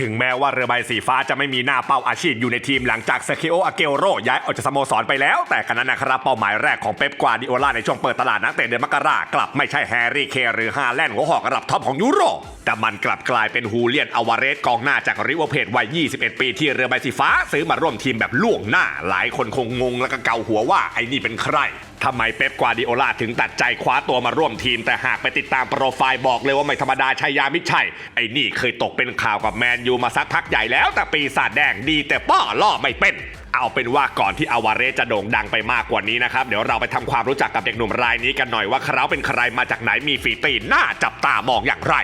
ถึงแม้ว่าเรือใบสีฟ้าจะไม่มีหน้าเป้าอาชีพอยู่ในทีมหลังจากเซคิโออาเกโรย้ายออกจากสโมสรไปแล้ว แต่กันนั้นนะครับเป้าหมายแรกของเป๊ปกวาดิโอลาในช่วงเปิดตลาดนักเตะเดือนมกรากลับไม่ใช่แฮร์รี่เคหรือฮาแลนด์หัวหอกระดับท็อปของยุโรปแต่มันกลับกลายเป็นฮูเลียนอวาเรสกองหน้าจากริเวอร์เพจวัย 21 ปีที่เรือใบสีฟ้า ซื้อมาร่วมทีมแบบล่วงหน้า หลายคนคงงงและก็เกาหัวว่าไอ้นี่เป็นใคร ทำไมเป๊ปกวาดิโอลาถึงตัดใจคว้าตัวมาร่วมทีม แต่หากไปติดตามโปรไฟล์บอกเลยว่าไม่ธรรมดาชัยยามิชัย ไอ้นี่เคยตกเป็นข่าวกับแมนยูมาสักพักใหญ่แล้ว แต่ปีศาจแดงดีแต่ป้อล่อไม่เป็นเอาเป็นว่าก่อนที่อาวาเรสจะโด่งดังไปมากกว่านี้นะครับ เดี๋ยวเราไปทำความรู้จักกับเด็กหนุ่มรายนี้กันหน่อยว่าเขาเป็นใครมาจากไหนมีฝีตีนหน้าจับตามองอย่างไร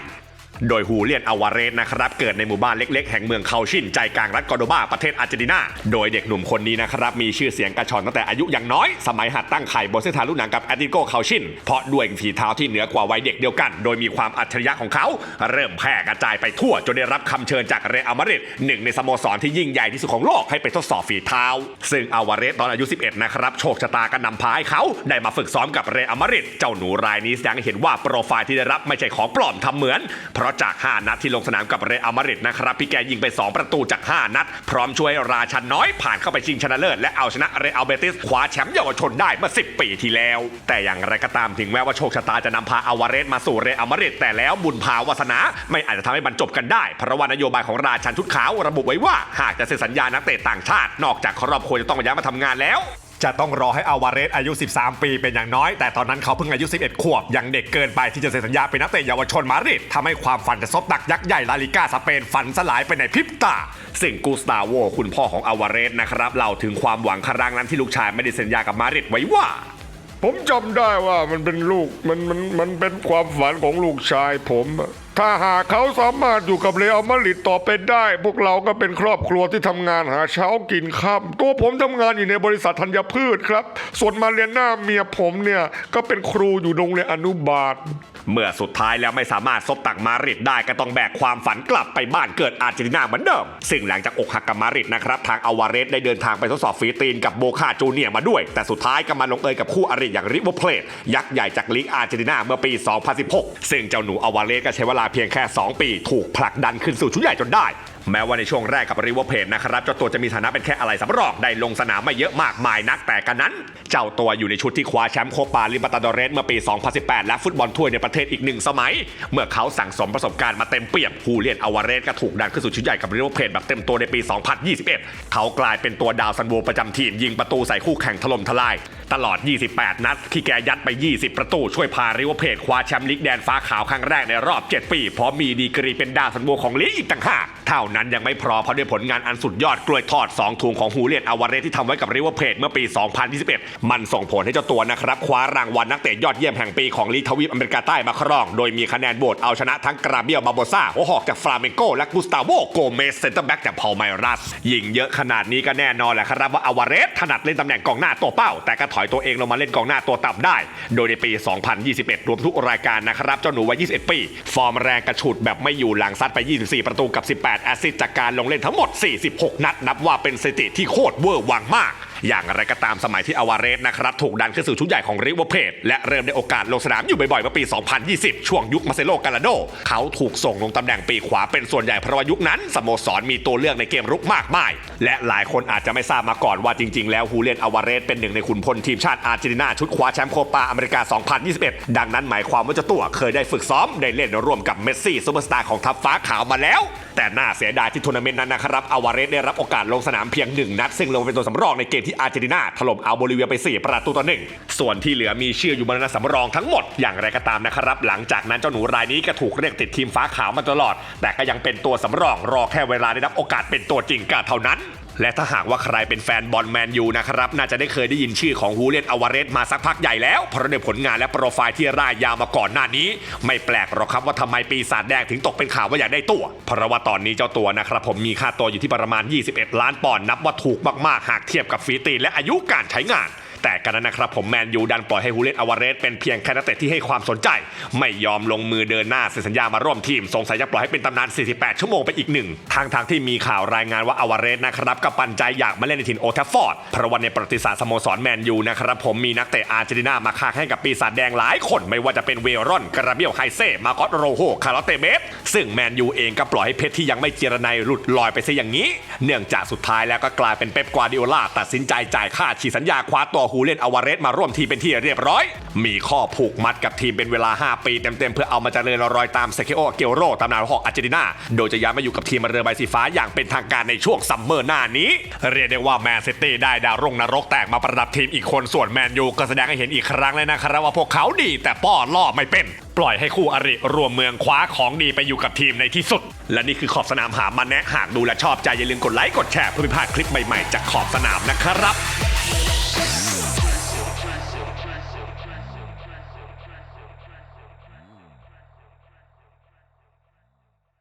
โดยฮูเลียนอาวาเรสนะครับเกิดในหมู่บ้านเล็กๆ แห่งเมืองเคาชินใจกลางรัฐกอร์โดบาประเทศอาร์เจนตินา โดยเด็กหนุ่มคนนี้นะครับมีชื่อเสียงกระชอนตั้งแต่อายุยังน้อย สมัยหัดตั้งไข่บนเส้นทางลูกหนังกับแอตติโกเคาชิน เพราะด้วยฝีเท้าที่เหนือกว่าวัยเด็กเดียวกัน โดยมีความอัจฉริยะของเขา เริ่มแพร่กระจายไปทั่ว จนได้รับคำเชิญจากเรอัลมาดริดหนึ่งในสโมสรที่ยิ่งใหญ่ที่สุดของโลกให้ไปทดสอบฝีเท้า ซึ่งอาวาเรสตอนอายุ 11 นะครับโชคชะตาก็นำพาให้เขาได้มาฝึกซ้อมกับเรอัลมาดริดเจ้าหนูรายนี้แสดงให้เห็นว่าโปรไฟล์ที่ได้รับไม่ใช่ของปลอมทำเหมือนเพราะจาก 5 นัดที่ลงสนามกับเรอัลมาดริดนะครับพี่แกยิงไป 2 ประตูจาก 5 นัด พร้อมช่วยราชันน้อยผ่านเข้าไปชิงชนะเลิศและเอาชนะเรอัลเบติสคว้าแชมป์เยาวชนได้เมื่อ 10 ปีที่แล้ว แต่อย่างไรก็ตามถึงแม้ว่าโชคชะตาจะนำพาอาวาเรสมาสู่เรอัลมาดริดแต่แล้วบุญพาวาสนาไม่อาจจะทำให้บรรจบกันได้ เพราะว่านโยบายของราชันชุดขาวระบุไว้ว่าหากจะเซ็นสัญญานักเตะต่างชาติ นอกจากครอบครัวจะต้องย้ายมาทำงานแล้ว จะต้องรอให้อาวาเรสอายุ 13 ปีเป็นอย่างน้อย แต่ตอนนั้นเขาเพิ่งอายุ 11 ขวบ ยังเด็กเกินไปที่จะเซ็นสัญญาเป็นนักเตะเยาวชนมาดริดทำให้ความฝันจะซบตักยักษ์ใหญ่ลาลิก้าสเปนฝันสลายไปในพริบตาสิ่งกูสตาโวคุณพ่อของอาวาเรสนะครับเล่าถึงความหวังครั้งนั้นที่ลูกชายไม่ได้เซ็นสัญญากับมาดริดไว้ว่าผมจำได้ว่ามันเป็นลูกมันมันมันเป็นความฝันของลูกชายผมอะ ถ้าหากเขาสามารถอยู่กับเรอัลมาดริดต่อไปได้ พวกเราก็เป็นครอบครัวที่ทำงานหาเช้ากินค่ำตัวผมทำงานอยู่ในบริษัทธัญพืชครับ ส่วนมาเรียน่าเมียผมเนี่ยก็เป็นครูอยู่โรงเรียนอนุบาลเมื่อสุดท้ายแล้วไม่สามารถซบตักมาริดได้ก็ต้องแบกความฝันกลับไปบ้านเกิดอาร์เจนตินาเหมือนเดิม ซึ่งหลังจากอกหักกับมาริดนะครับ ทางอาวาเรสได้เดินทางไปทดสอบฝีตีนกับโบคาจูเนียมาด้วย แต่สุดท้ายก็มาลงเอยกับคู่อริอย่างริเวเพลทยักษ์ใหญ่จากลีกอาร์เจนตินาเมื่อปี 2016 ซึ่งเจ้าหนูอาวาเรสก็ใช้เวลาเพียงแค่ 2 ปี ถูกผลักดันขึ้นสู่ชุดใหญ่จนได้ แม้ว่าในช่วงแรกกับริเวอร์เพลทนะครับเจ้าตัวจะมีฐานะเป็นแค่อะไรสำรองได้ลงสนามไม่เยอะมากมายนักแต่กันนั้น เจ้าตัวอยู่ในชุดที่คว้าแชมป์โคปาลิมปาตาดอเรสเมื่อปี 2018 และฟุตบอลถ้วยในประเทศอีกหนึ่งสมัย เมื่อเขาสั่งสมประสบการณ์มาเต็มเปี่ยมฮูเลียนอาวาเรสก็ถูกดันขึ้นสู่ชุดใหญ่กับริเวอร์เพลทแบบเต็มตัวในปี 2021 เขากลายเป็นตัวดาวซันโวประจำทีมยิงประตูใส่คู่แข่งถล่มทลาย ตลอด 28 นัดที่แกยัดไป 20 ประตูช่วยพาริเวอร์เพลทคว้าแชมป์ลีกแดนฟ้าขาวครั้งแรกในรอบ 7 ปีพร้อมมีดีกรีเป็นดาวซันโวของลีกอีกต่างหากเท่านั้นยังไม่พอเพราะด้วยผลงานอันสุดยอดกล้วยทอด 2ถุงของฮูเลียนอาวาเรสที่ทำไว้กับริเวอร์เพลทเมื่อปี 2021 มันส่งผลให้เจ้าตัวนะครับคว้ารางวัลนักเตะยอดเยี่ยมแห่งปีของลีกทวีปอเมริกาใต้มาครอง โดยมีคะแนนโหวตเอาชนะทั้งกราเบียลบาโบซาหัวหอกจากฟลาเมงโกและกุสตาโวโกเมสเซนเตอร์แบ็กจากพอลไมรัสยิงเยอะขนาดนี้ก็แน่นอนแหละครับว่าอาวาเรสถนัดเล่นตำแหน่งกองหน้าตัวเป้า แต่ก็ถอยตัวเองลงมาเล่นกองหน้าตัวต่ำได้ โดยในปี 2021 รวมทุกรายการนะครับเจ้าหนูวัย 21 ปี ฟอร์มแรงกระฉุดแบบไม่อยู่หลังซัดไป 24 ประตูกับ 18แอสสิทธิ์จากการลงเล่นทั้งหมด 46 นัด นับว่าเป็นสถิติที่โคตรเวอร์วังมาก อย่างไรก็ตามสมัยที่อาวาเรสนะครับถูกดันขึ้นสู่ชุดใหญ่ของริเวอร์เพลทและเริ่มได้โอกาสลงสนามอยู่บ่อยๆเมื่อปี 2020 ช่วงยุคมาเซโลกาลาโด เขาถูกส่งลงตำแหน่งปีขวาเป็นส่วนใหญ่เพราะว่ายุคนั้นสโมสรมีตัวเลือกในเกมรุกมากมาย และหลายคนอาจจะไม่ทราบมาก่อนว่าจริงๆ แล้วฮูเลียนอาวาเรสเป็นหนึ่งในขุนพลทีมชาติอาร์เจนตินาชุดคว้าแชมป์โคปาอเมริกา 2021 ดังนั้นหมายความว่าเจ้าตัวเคยได้ฝึกซ้อมได้เล่นร่วมกับเมสซี่ซูเปอร์สตาร์ของทัพฟ้าขาวมาแล้ว แต่น่าเสียดายที่ทัวร์นาเมนต์นั้นนะครับอวาเรสได้รับโอกาสลงสนามเพียงหนึ่งนัดซึ่งลงเป็นตัวสำรองในเกมที่อาร์เจนตินาถล่มอัลโบลิเวียไป 4 ประตูต่อหนึ่งส่วนที่เหลือมีชื่ออยู่บนนัดสำรองทั้งหมดอย่างไรก็ตามนะครับหลังจากนั้นเจ้าหนูรายนี้ก็ถูกเรียกติดทีมฟ้าขาวมาตลอด แต่ก็ยังเป็นตัวสำรองรอแค่เวลาได้รับโอกาสเป็นตัวจริงก็เท่านั้น และถ้าหากว่าใครเป็นแฟนบอลแมนยูนะครับน่าจะได้เคยได้ยินชื่อของฮูเลียนอวาเรสมาสักพักใหญ่แล้ว เพราะด้วยผลงานและโปรไฟล์ที่ร่ายยาวมาก่อนหน้านี้ ไม่แปลกหรอกครับว่าทำไมปีศาจแดงถึงตกเป็นข่าวว่าอยากได้ตัว เพราะว่าตอนนี้เจ้าตัวนะครับผมมีค่าตัวอยู่ที่ประมาณ 21 ล้านปอนด์นับว่าถูกมากๆ หากเทียบกับฟีตีนและอายุการใช้งาน แต่กันนั้นนะครับผมแมนยูดันปล่อยให้ฮูเลนอวาเรสเป็นเพียงแค่นักเตะที่ให้ความสนใจ ไม่ยอมลงมือเดินหน้าเซ็นสัญญามาร่วมทีมสงสัยจะปล่อยให้เป็นตำนาน 48 ชั่วโมงไปอีกหนึ่งทางทางที่มีข่าวรายงานว่าอวาเรสนะครับกับปันใจอยากมาเล่นในถิ่นโอทัฟฟอร์ดเพราะวันในประวัติศาสตร์สโมสรแมนยูนะครับผมมีนักเตะอาร์เจนตินามาค้าให้กับปีศาจแดงหลายคนไม่ว่าจะเป็นเวรอนกราเบียลไฮเซ่มาโกอตโรโฮคาร์ลอเตเบสซึ่งแมนยูเองก็ปล่อยให้เพชรที่ยังไม่เจรไนหลุดลอยไปซะอย่างนี้ เนื่องจากสุดท้ายแล้วก็กลายเป็นเป๊ปกวาดิโอลาตัดสินใจจ่ายค่าฉีสัญญาคว้าตัวฮูเล่นอวาเรสมาร่วมทีมเป็นที่เรียบร้อย มีข้อผูกมัดกับทีมเป็นเวลา 5 ปีเต็มๆ เพื่อเอามาเจริญรอยตามเซคิโอเกโรตำนานหอกอาร์เจนตินา โดยจะย้ายมาอยู่กับทีมเรือใบสีฟ้าอย่างเป็นทางการในช่วงซัมเมอร์หน้านี้ เรียกได้ว่าแมนซิตี้ได้ดาวรุ่งนรกแตกมาประดับทีมอีกคนส่วนแมนยูก็แสดงให้เห็นอีกครั้งเลยนะครับว่าพวกเขาดีแต่ป้อล่อไม่เป็นปล่อยให้คู่อริรวมเมืองคว้าของดีไปอยู่กับทีมในที่สุด และนี่คือขอบสนามหามันแนะหากดูและชอบใจอย่าลืมกดไลค์กดแชร์เพื่อไม่พลาดคลิปใหม่ๆจากขอบสนามนะครับ